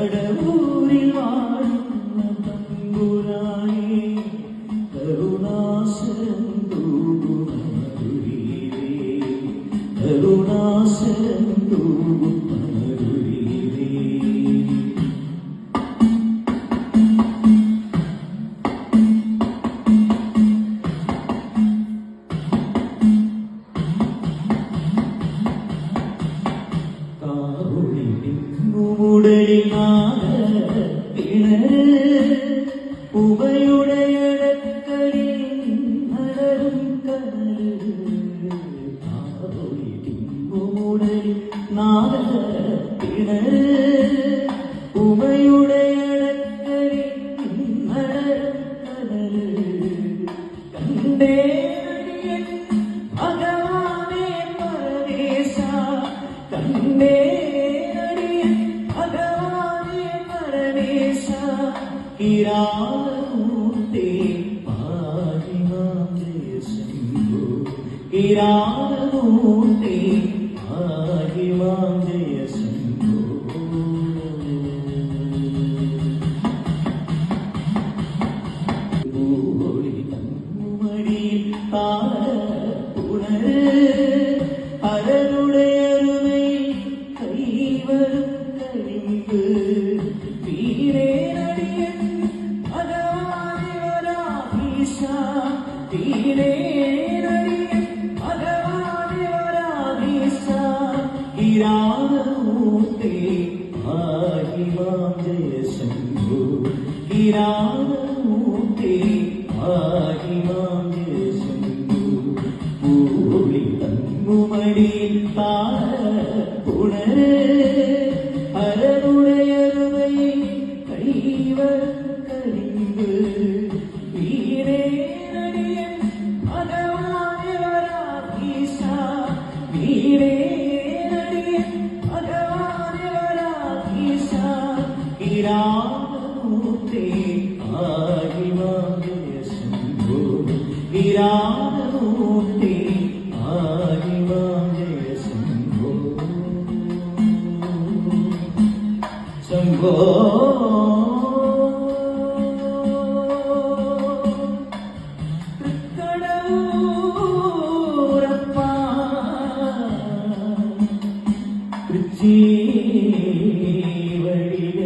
படவும் ഉമയുടെയടക്കളിൽ നടരും കടൽ ഉമുടലിൽ നാദത്തിണര് ഉമയുടെയടക്കളിൽ നടരും കടൽ കണ്ടേ ഭഗവാനെ പരദേശ കണ്ടേ കിരാമൂർത്തി പാഹിമാം ജയ ശംഭു കിരാമൂർത്തി പാഹിമാം ജയ ശംഭു മടിയിൽ താണര് അരനുടയരുമൈ കൈവരും കരിമ്പ് തീരേനടിയൻ തീരേനടിയൻ ഭഗവാനിവരാധീശ കിരാമൂർത്തി ഭാഗ്യമാം ജയ ശംഭു കിരാമൂർത്തി ഇരാമൂർത്തി ആദിമാം ജയ ശംഭോ. ഇരാമൂർത്തി ആദിമാം ജയ ശംഭോ. ശംഭോ. തൃക്കടവൂരപ്പ തൃച്ചീവടികളിൽ